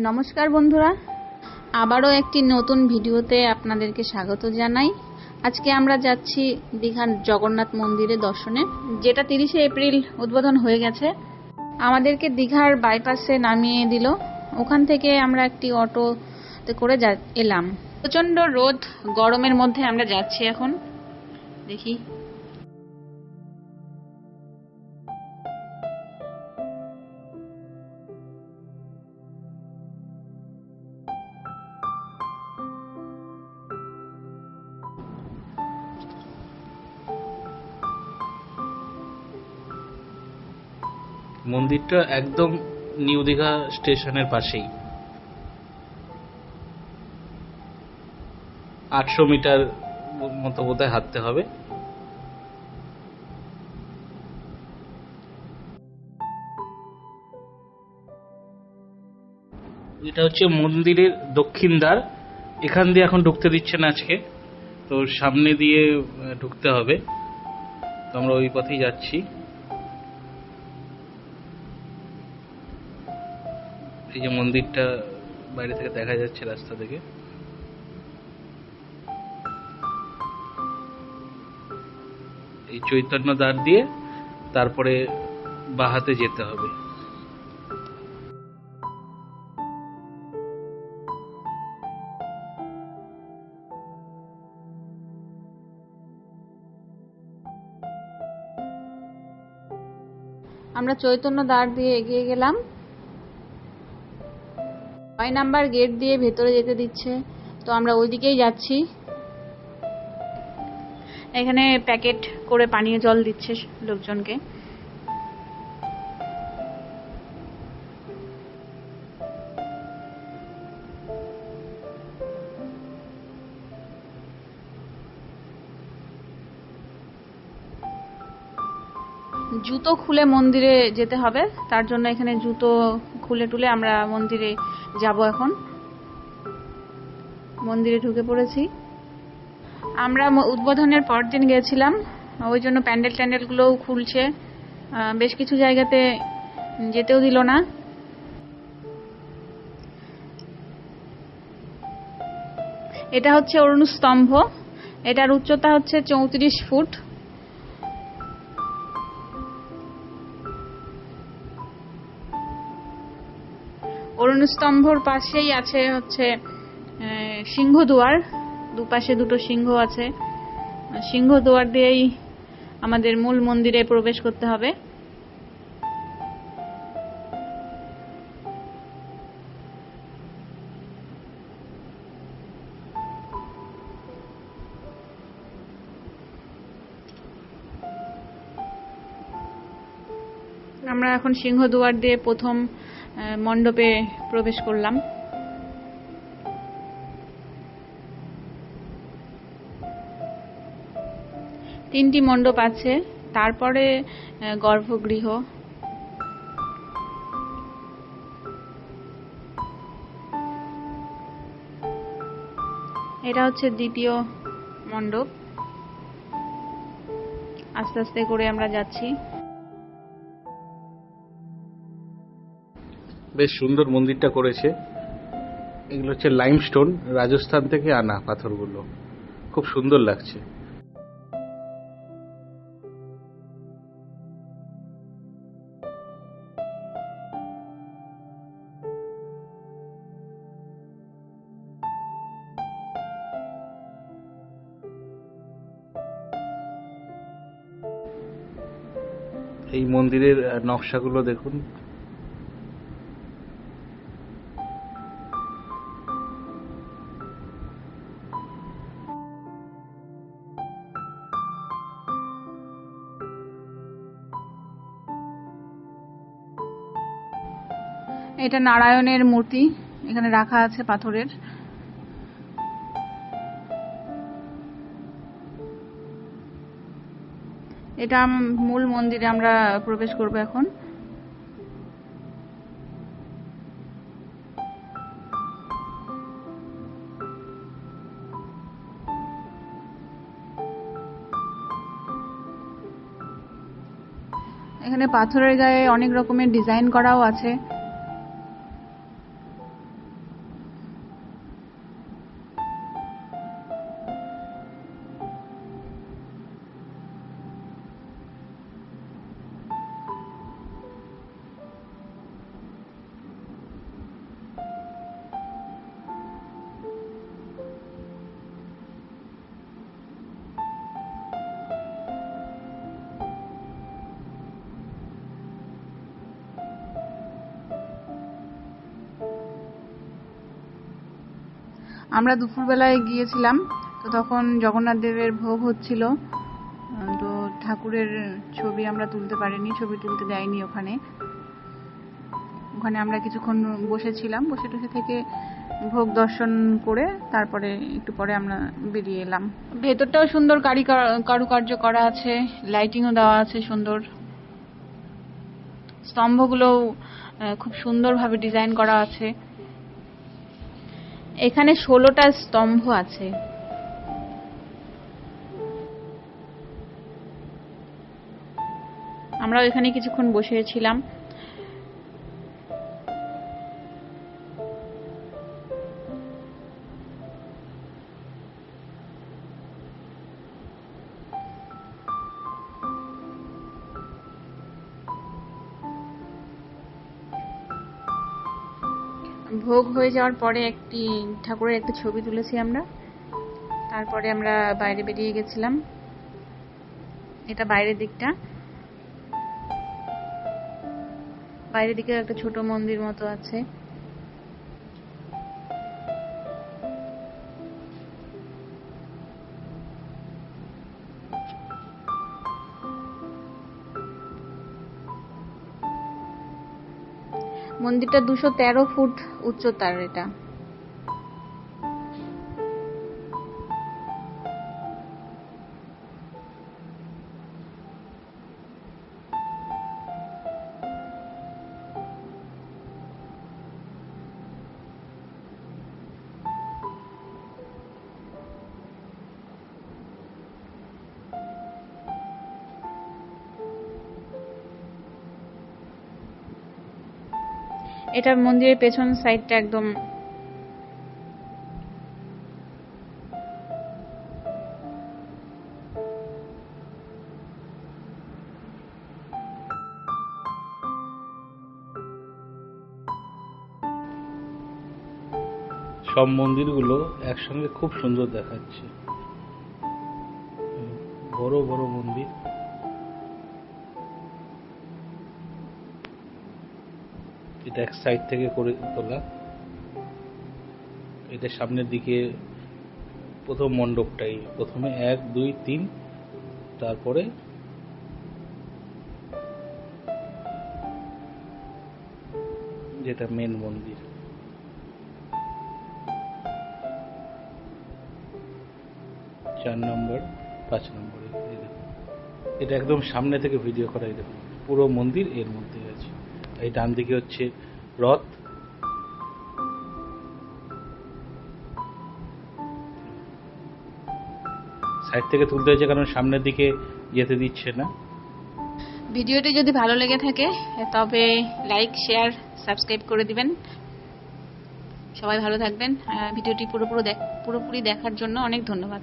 নমস্কার বন্ধুরা। আবারও একটি নতুন ভিডিওতে আপনাদেরকে স্বাগত জানাই। আজকে আমরা যাচ্ছি দীঘার জগন্নাথ মন্দিরে দর্শনে, যেটা তিরিশে এপ্রিল উদ্বোধন হয়ে গেছে। আমাদেরকে দীঘার বাইপাসে নামিয়ে দিল। ওখান থেকে আমরা একটি অটোতে করে যা, এলাম। প্রচণ্ড রোদ, গরমের মধ্যে আমরা যাচ্ছি এখন। দেখি। মন্দিরটা একদম নিউ দীঘা স্টেশনের পাশেই। আটশো মিটার মতো বোধহয় হাঁটতে হবে। এটা হচ্ছে মন্দিরের দক্ষিণ দ্বার। এখান দিয়ে এখন ঢুকতে দিচ্ছে না আজকে। তো সামনে দিয়ে ঢুকতে হবে। তো আমরা ওই পথেই যাচ্ছি। এই যে মন্দিরটা বাইরে থেকে দেখা যাচ্ছে রাস্তা থেকে। এই চৈতন্য দ্বার দিয়ে তারপরে বাহাতে যেতে হবে। আমরা চৈতন্য দ্বার দিয়ে এগিয়ে গেলাম। ছয় নাম্বার গেট দিয়ে ভেতরে যেতে দিচ্ছে। তো আমরা ওইদিকেই যাচ্ছি। এখানে প্যাকেট করে পানীয় জল দিচ্ছে লোকজনকে। জুতো খুলে মন্দিরে যেতে হবে। তার জন্য এখানে জুতো খুলে টুলে আমরা মন্দিরে যাব এখন। মন্দিরে ঢুকে পড়েছি। আমরা উদ্বোধনের পর দিন গেছিলাম ওই জন্য প্যান্ডেল ট্যান্ডেলগুলোও খুলছে। বেশ কিছু জায়গাতে যেতেও দিল না। এটা হচ্ছে অরুণ স্তম্ভ এটার উচ্চতা হচ্ছে চৌত্রিশ ফুট। স্তম্ভর পাশেই আছে হচ্ছে সিংহদুয়ার। দুপাশে দুটো সিংহ আছে। সিংহদুয়ার দিয়েই আমাদের মূল মন্দিরে প্রবেশ করতে হবে। এখন সিংহদুয়ার দিয়ে প্রথম মণ্ডপে প্রবেশ করলাম। তিনটি মণ্ডপ আছে, তারপরে গর্ভগৃহ। এটা হচ্ছে দ্বিতীয় মণ্ডপ। আস্তে আস্তে করে আমরা যাচ্ছি। বেশ সুন্দর মন্দিরটা করেছে। এগুলো হচ্ছে লাইমস্টোন রাজস্থান থেকে আনা পাথরগুলো। খুব সুন্দর লাগছে। এই মন্দিরের নকশাগুলো দেখুন। এটা নারায়ণের মূর্তি, এখানে রাখা আছে পাথরের। এটা মূল মন্দিরে আমরা প্রবেশ করব এখন। এখানে পাথরের গায়ে অনেক রকমের ডিজাইন করাও আছে। আমরা দুপুরবেলায় গিয়েছিলাম, তো তখন জগন্নাথ দেবের ভোগ হচ্ছিল। তো ঠাকুরের ছবি আমরা তুলতে পারিনি, ছবি তুলতে দেয়নি ওখানে। ওখানে আমরা কিছুক্ষণ বসেছিলাম, বসে টসে থেকে ভোগ দর্শন করে তারপরে একটু পরে আমরা বেরিয়ে এলাম। ভেতরটাও সুন্দর কারি কারুকার্য করা আছে লাইটিংও দেওয়া আছে সুন্দর। স্তম্ভগুলো খুব সুন্দরভাবে ডিজাইন করা আছে। এখানে ষোলোটা স্তম্ভ আছে। আমরা এখানে কিছুক্ষণ বসেছিলাম। ভোগ হয়ে যাওয়ার পরে একটি ঠাকুরের একটা ছবি তুলেছি আমরা। তারপরে আমরা বাইরে বেরিয়ে গেছিলাম। এটা বাইরের দিকটা। বাইরের দিকে একটা ছোট মন্দির মতো আছে। মন্দিরটা দুশো তেরো ফুট উচ্চতার এটা। এটা মন্দিরের পেছন সাইডটা একদম। সব মন্দিরগুলো একসঙ্গে খুব সুন্দর দেখাচ্ছে। বড় বড় মন্দির। এটা এক সাইড থেকে করে তোলা। এটা সামনের দিকে প্রথম মণ্ডপটাই। প্রথমে এক, দুই, তিন, তারপরে যেটা মেন মন্দির। চার নম্বর, পাঁচ নম্বর। এটা একদম সামনে থেকে ভিডিও করা দেখুন। পুরো মন্দির এর মধ্যে আছে। এই ডান দিকে হচ্ছে রথ। সাইড থেকে তুলতে হয়েছে কারণ সামনের দিকে যেতে দিচ্ছে না। ভিডিওটি যদি ভালো লেগে থাকে, তবে লাইক, শেয়ার, সাবস্ক্রাইব করে দিবেন। সবাই ভালো থাকবেন। ভিডিওটি পুরোপুরো পুরোপুরি দেখার জন্য অনেক ধন্যবাদ।